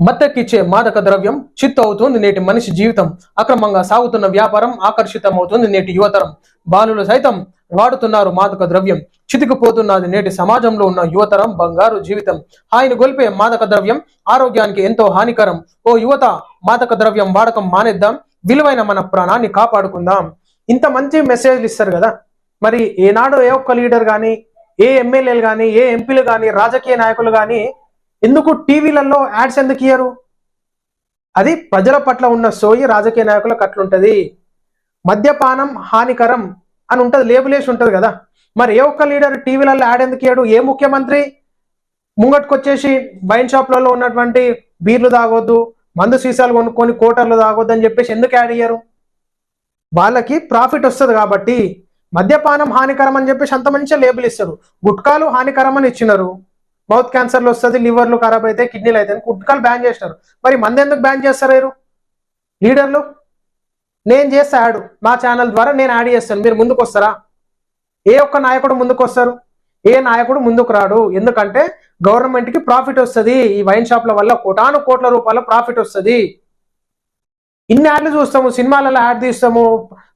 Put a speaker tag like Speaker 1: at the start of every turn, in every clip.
Speaker 1: మత్తెక్కిచ్చే మాదక ద్రవ్యం చిత్తు అవుతుంది నేటి మనిషి జీవితం. అక్రమంగా సాగుతున్న వ్యాపారం ఆకర్షితం అవుతుంది నేటి యువతరం. బాలులు సైతం వాడుతున్నారు మాదక ద్రవ్యం. చితికిపోతున్నది నేటి సమాజంలో ఉన్న యువతరం బంగారు జీవితం. ఆయన గొలిపే మాదక ద్రవ్యం ఆరోగ్యానికి ఎంతో హానికరం. ఓ యువత మాదక ద్రవ్యం వాడకం మానేద్దాం విలువైన మన ప్రాణాన్ని కాపాడుకుందాం. ఇంత మంచి మెసేజ్లు ఇస్తారు కదా. మరి ఏనాడు ఏ ఒక్క లీడర్ కానీ ఏ ఎమ్మెల్యేలు కానీ ఏ ఎంపీలు కానీ రాజకీయ నాయకులు కానీ ఎందుకు టీవీలలో యాడ్స్ ఎందుకు ఇయ్యరు? అది ప్రజల పట్ల ఉన్న సోయి రాజకీయ నాయకులకు అట్లుంటది మద్యపానం హానికరం అని ఉంటుంది లేబులేసి ఉంటుంది కదా. మరి ఏ ఒక్క లీడర్ టీవీలలో యాడ్ ఎందుకు ఇయ్యడు? ఏ ముఖ్యమంత్రి ముంగట్కొచ్చేసి వైన్ షాప్లలో ఉన్నటువంటి బీర్లు తాగొద్దు మందు సీసాలు కొనుక్కొని కోటర్లు తాగొద్దు అని చెప్పేసి ఎందుకు యాడ్ అయ్యారు వాళ్ళకి ప్రాఫిట్ వస్తుంది కాబట్టి మద్యపానం హానికరం అని చెప్పేసి అంత మంచిగా లేబుల్ ఇస్తారు. గుట్కాలు హానికరం అని ఇచ్చినారు. మౌత్ క్యాన్సర్లు వస్తుంది లివర్లు ఖరాబ్ అయితే కిడ్నీలు అయితే గుట్కాలు బ్యాన్ చేసినారు. మరి మంది ఎందుకు బ్యాన్ చేస్తారు లీడర్లు నేను చేస్తే యాడ్ మా ఛానల్ ద్వారా నేను యాడ్ చేస్తాను. మీరు ముందుకు వస్తారా? ఏ ఒక్క నాయకుడు ముందుకు వస్తారు? ఏ నాయకుడు ముందుకు రాడు? ఎందుకంటే గవర్నమెంట్కి ప్రాఫిట్ వస్తుంది. ఈ వైన్ షాప్ల వల్ల కోటాను కోట్ల రూపాయల ప్రాఫిట్ వస్తుంది. ఇన్ని యాడ్లు చూస్తాము సినిమాలలో యాడ్ తీస్తాము.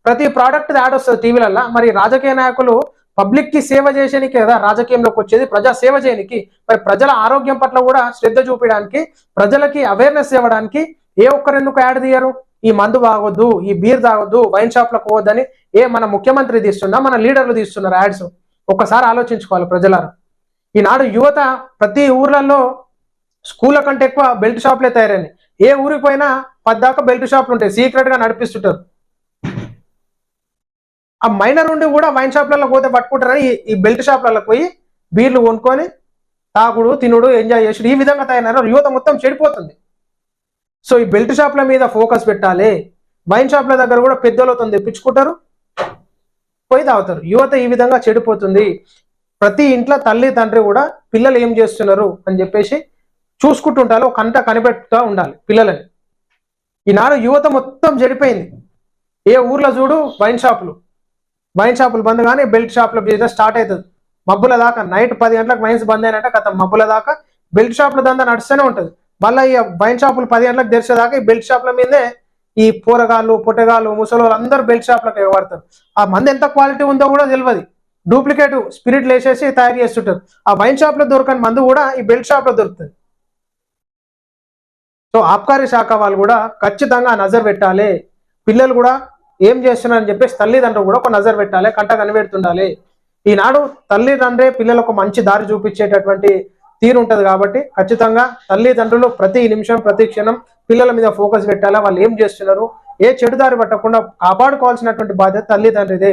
Speaker 1: ప్రతి ప్రోడక్ట్ యాడ్ వస్తుంది టీవీలలో మరి రాజకీయ నాయకులు పబ్లిక్కి సేవ చేసేనికి కదా రాజకీయంలోకి వచ్చేది ప్రజా సేవ చేయడానికి మరి ప్రజల ఆరోగ్యం పట్ల కూడా శ్రద్ధ చూపించడానికి ప్రజలకి అవేర్నెస్ ఇవ్వడానికి ఏ ఒక్కరు ఎందుకు యాడ్ తీయరు? ఈ మందు బాగొద్దు ఈ బీర్ తాగొద్దు వైన్ షాప్లకు పోవద్దని ఏ మన ముఖ్యమంత్రి తీస్తున్నా మన లీడర్లు తీస్తున్నారు యాడ్స్ ఒక్కసారి ఆలోచించుకోవాలి ప్రజలను ఈనాడు యువత ప్రతి ఊర్లలో స్కూళ్ళ కంటే ఎక్కువ బెల్ట్ షాప్లే తయారైనాయి. ఏ ఊరికి పోయినా పద్దాకా బెల్ట్ షాప్లు ఉంటాయి సీక్రెట్గా నడిపిస్తుంటారు. ఆ మైనర్ ఉండి కూడా వైన్ షాప్లలో పోతే పట్టుకుంటారని ఈ- బెల్ట్ షాప్లలో పోయి బీర్లు కొనుక్కొని తాగుడు తినుడు ఎంజాయ్ చేసుడు. ఈ విధంగా తయారైనారు. యువత మొత్తం చెడిపోతుంది. సో ఈ బెల్ట్ షాప్ల మీద ఫోకస్ పెట్టాలి. వైన్ షాప్ల దగ్గర కూడా పెద్దలతో తెప్పించుకుంటారు. పోయి తాగుతారు. యువత ఈ విధంగా చెడిపోతుంది. ప్రతి ఇంట్లో తల్లి తండ్రి కూడా పిల్లలు ఏం చేస్తున్నారు అని చెప్పేసి చూసుకుంటుంటారు. ఒక కంట కనిపెట్టుతూ ఉండాలి పిల్లలని. ఈనాడు యువత మొత్తం చెడిపోయింది. ఏ ఊర్లో చూడు వైన్ షాపులు. వైన్ షాపులు బంద్ కానీ బెల్ట్ షాపుల బిజినెస్ స్టార్ట్ అవుతుంది. మబ్బుల దాకా నైట్ పది గంటలకు వైన్స్ బంద్ అయినట్టే కథ. మబ్బుల దాకా బెల్ట్ షాపుల దందా నడుస్తూనే ఉంటుంది. మళ్ళీ ఈ వైన్ షాపులు పది గంటలకు తెరిచేదాకా ఈ బెల్ట్ షాపుల మీదే ఈ పూరగాళ్ళు పుట్టగాళ్ళు ముసలోళ్ళు అందరూ బెల్ట్ షాపులకు ఎగబడతారు ఆ మంది ఎంత క్వాలిటీ ఉందో కూడా తెలియదు డూప్లికేట్ స్పిరిట్లు వేసేసి తయారు చేస్తుంటారు. ఆ వైన్ షాప్లో దొరకని మందు కూడా ఈ బెల్ట్ షాప్లో దొరుకుతుంది. సో ఆబ్కారీ శాఖ వాళ్ళు కూడా ఖచ్చితంగా నజర్ పెట్టాలి. పిల్లలు కూడా ఏం చేస్తున్నారని చెప్పేసి తల్లిదండ్రులు కూడా ఒక నజర్ పెట్టాలి కంట కనిపెడుతుండాలి. ఈనాడు తల్లిదండ్రే పిల్లలకు మంచి దారి చూపించేటటువంటి తీరు ఉంటది కాబట్టి ఖచ్చితంగా తల్లిదండ్రులు ప్రతి నిమిషం ప్రతి క్షణం పిల్లల మీద ఫోకస్ పెట్టాలి? వాళ్ళు ఏం చేస్తున్నారు? ఏ చెడు దారి పట్టకుండా కాపాడుకోవాల్సినటువంటి బాధ్యత తల్లిదండ్రిదే.